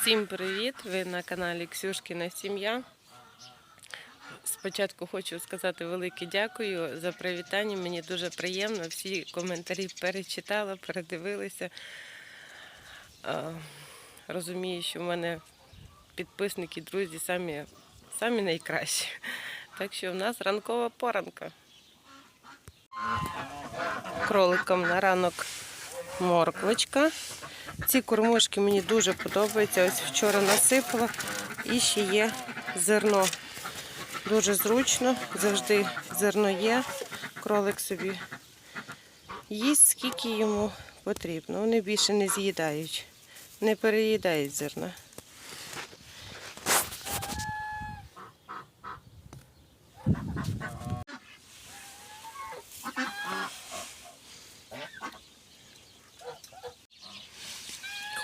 Всім привіт! Ви на каналі Ксюшкіна Сім'я. Спочатку хочу сказати велике дякую за привітання. Мені дуже приємно. Всі коментарі перечитала, передивилися. Розумію, що в мене підписники, друзі самі, самі найкращі. Так що в нас ранкова поранка. Кроликам на ранок морквочка. Ці кормушки мені дуже подобаються. Ось вчора насипала і ще є зерно. Дуже зручно, завжди зерно є. Кролик собі їсть, скільки йому потрібно. Вони більше не з'їдають, не переїдають зерна.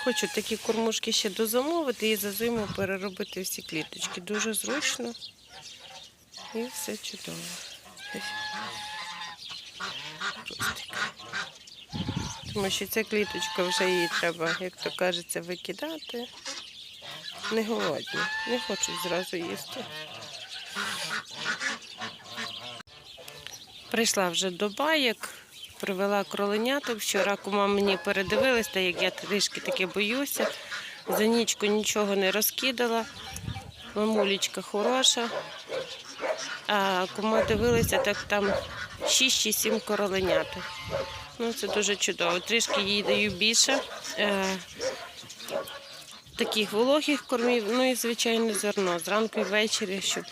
Хочу такі кормушки ще дозамовити і за зиму переробити всі кліточки. Дуже зручно і все чудово. Тому що ця кліточка вже її треба, як то кажеться, викидати. Не голодні, не хочуть зразу їсти. Прийшла вже до баєк, привела кроленяток. Вчора кума мені передивилась, та як я трішки таки боюся. За нічку нічого не розкидала. Мамулечка хороша. А кума дивилася, так там 6 чи 7 короленяток. Ну, це дуже чудово. Трішки їй даю більше. Е, таких вологих кормів, ну і звичайно зерно. Зранку і ввечері, щоб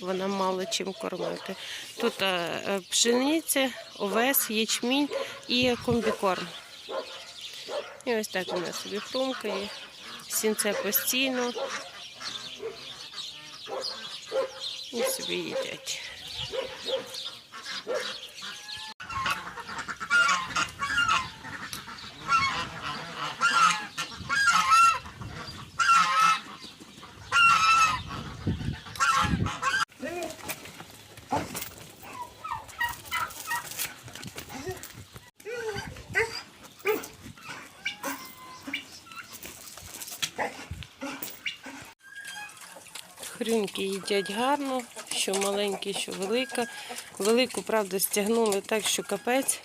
вона мало чим кормити. Тут е, е, пшениця, овес, ячмінь і комбікорм. І ось так вона собі хрумкає. Сінце постійно. І собі їдять. Хрюньки їдять гарно, що маленькі, що велика. Велику, правда, стягнули так, що капець.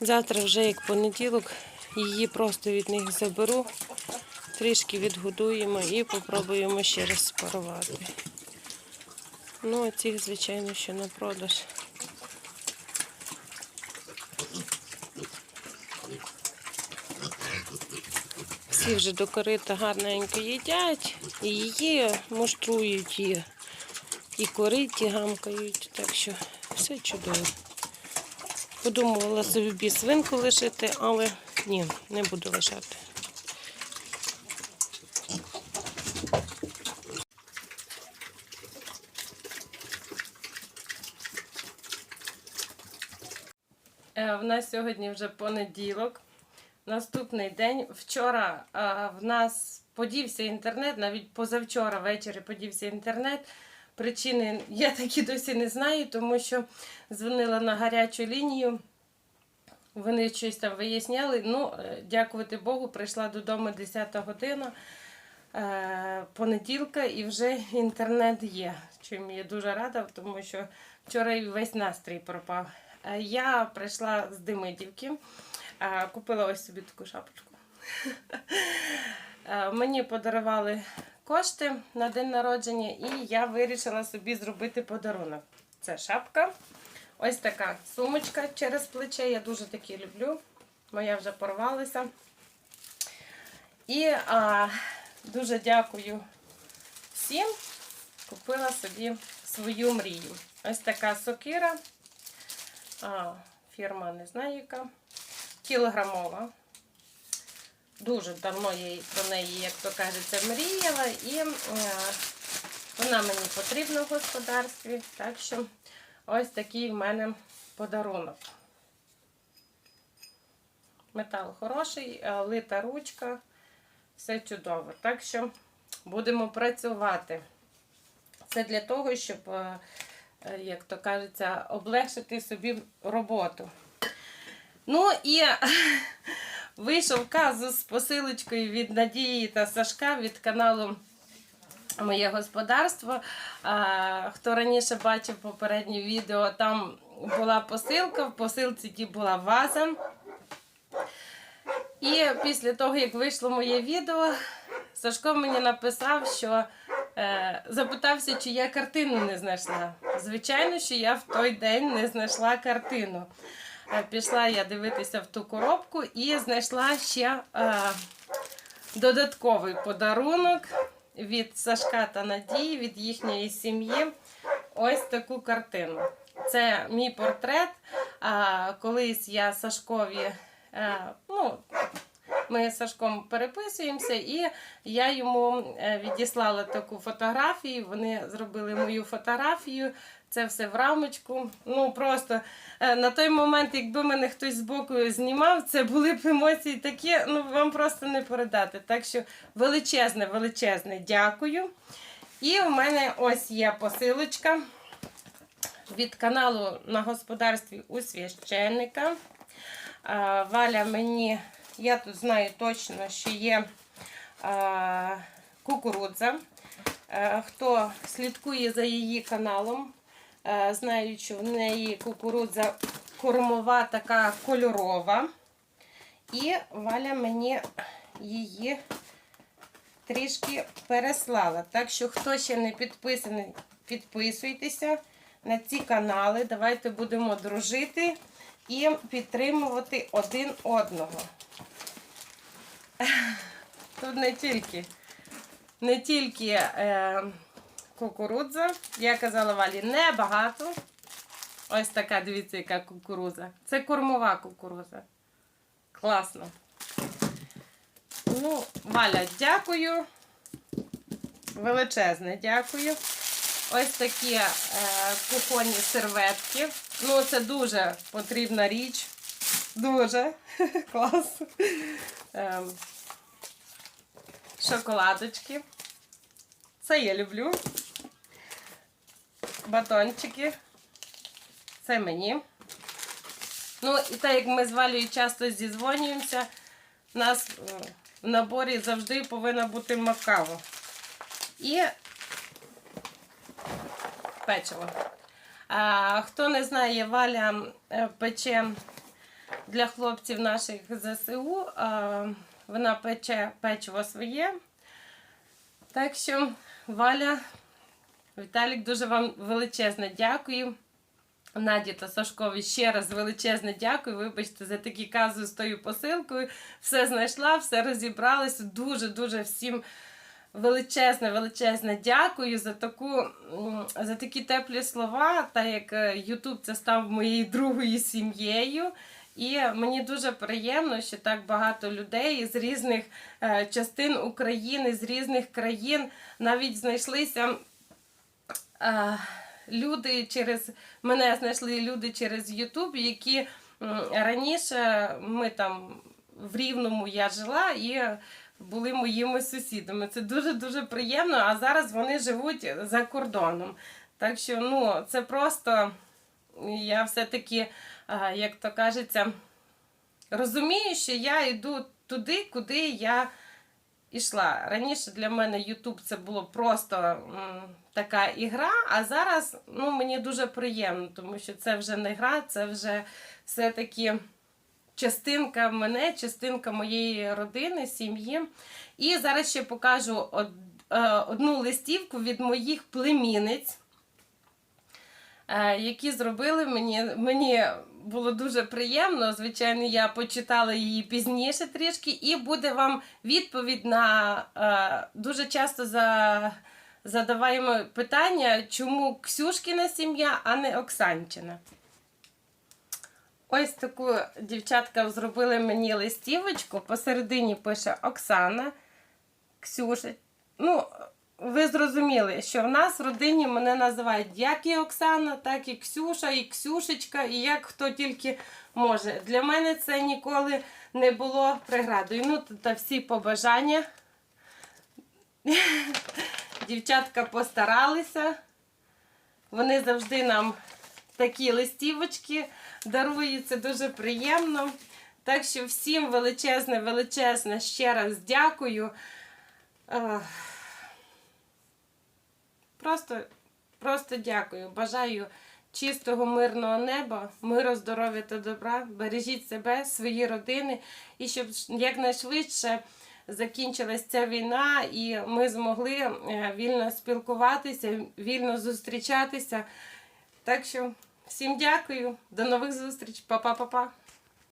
Завтра вже як понеділок, її просто від них заберу, трішки відгодуємо і попробуємо ще раз спарувати. Ну, а цих, звичайно, що на продаж. Всі вже до корита гарненько їдять, і її муштрують, і, і кориті гамкають, так що все чудово. Подумувала собі свинку лишити, але ні, не буду лишати. Е, В нас сьогодні вже понеділок. Наступний день. Вчора а, в нас подівся інтернет, навіть позавчора ввечері подівся інтернет. Причини я такі досі не знаю, тому що дзвонила на гарячу лінію. Вони щось там виясняли. Ну, е, дякувати Богу, прийшла додому 10 година е, понеділка і вже інтернет є. Чим я дуже рада, тому що вчора весь настрій пропав. Е, Я прийшла з Демидівки. Е, Купила ось собі таку шапочку. Е, Мені подарували кошти на день народження, і я вирішила собі зробити подарунок. Це шапка. Ось така сумочка через плече. Я дуже такі люблю. Моя вже порвалася. І а, дуже дякую всім. Купила собі свою мрію. Ось така сокира. А, фірма не знаю яка кілограмова. Дуже давно я про неї, як то кажеться, мріяла, і е, вона мені потрібна в господарстві. Так що ось такий в мене подарунок. Метал хороший, е, лита ручка, все чудово. Так що будемо працювати. Це для того, щоб, е, як то кажеться, облегшити собі роботу. Ну і вийшов казус з посилочкою від Надії та Сашка від каналу Моє господарство. Хто раніше бачив попереднє відео, там була посилка, в посилці ті була ваза. І після того, як вийшло моє відео, Сашко мені написав, що е, запитався, чи я картину не знайшла. Звичайно, що я в той день не знайшла картину. Е, пішла я дивитися в ту коробку і знайшла ще е, додатковий подарунок від Сашка та Надії, від їхньої сім'ї. Ось таку картину. Це мій портрет. А, колись я Сашкові. е, ну, ми з Сашком переписуємося, і я йому е, відіслала таку фотографію. Вони зробили мою фотографію. Це все в рамочку. Ну просто е, на той момент, якби мене хтось збоку знімав, це були б емоції такі, ну вам просто не передати. Так що величезне, величезне дякую. І в мене ось є посилочка від каналу на господарстві у священника. Валя мені, я тут знаю точно, що є кукурудза. Е, Хто слідкує за її каналом, е, знають, що в неї кукурудза кормова така кольорова. І Валя мені її трішки переслала. Так що, хто ще не підписаний, підписуйтеся на ці канали. Давайте будемо дружити і підтримувати один одного. Тут не тільки, не тільки е, кукурудза. Я казала Валі, небагато. Ось така, дивіться, яка кукурудза. Це кормова кукурудза. Класно. Ну, Валя, дякую. Величезне дякую. Ось такі е, кухонні серветки. Ну, це дуже потрібна річ. Дуже клас. Ем, шоколадочки. Це я люблю. Батончики. Це мені. Ну, і так як ми з Валею часто зізвонюємося, у нас е, в наборі завжди повинна бути макаво. І печиво. А, хто не знає, Валя е, пече для хлопців наших ЗСУ. А, вона пече печиво своє. Так що, Валя, Віталік, дуже вам величезне дякую. Наді та Сашкові ще раз величезне дякую. Вибачте за такі кази з тою посилкою. Все знайшла, все розібралася. Дуже-дуже всім величезне, величезне дякую за таку за такі теплі слова. Та як Ютуб це став моєю другою сім'єю. І мені дуже приємно, що так багато людей з різних е, частин України, з різних країн навіть знайшлися. Люди через мене знайшли люди через Ютуб, які раніше ми там в Рівному я жила і були моїми сусідами. Це дуже дуже приємно. А зараз вони живуть за кордоном. Так що, ну, це просто я все-таки, як то кажеться, розумію, що я йду туди, куди я ішла. Раніше для мене Ютуб це було просто м, така ігра, а зараз ну, мені дуже приємно, тому що це вже не гра, це вже все-таки частинка мене, частинка моєї родини, сім'ї. І зараз ще покажу е, одну листівку від моїх племінниць. е, Які зробили мені, мені було дуже приємно. Звичайно, я почитала її пізніше трішки, і буде вам відповідь на е, дуже часто за, задаваємо питання, чому Ксюшкіна сім'я, а не Оксанчина. Ось таку дівчатка зробили мені листівочку. Посередині пише Оксана, Ксюша. Ну, ви зрозуміли, що в нас в родині мене називають як і Оксана, так і Ксюша, і Ксюшечка, і як хто тільки може. Для мене це ніколи не було преградою. Ну, та всі побажання. Дівчатка постаралися. Вони завжди нам такі листівочки дарують. Це дуже приємно. Так що всім величезне, величезне ще раз дякую. Просто, просто дякую. Бажаю чистого, мирного неба, миру, здоров'я та добра. Бережіть себе, свої родини, і щоб якнайшвидше закінчилась ця війна, і ми змогли е, вільно спілкуватися, вільно зустрічатися. Так що всім дякую, до нових зустріч, Па-па-па-па.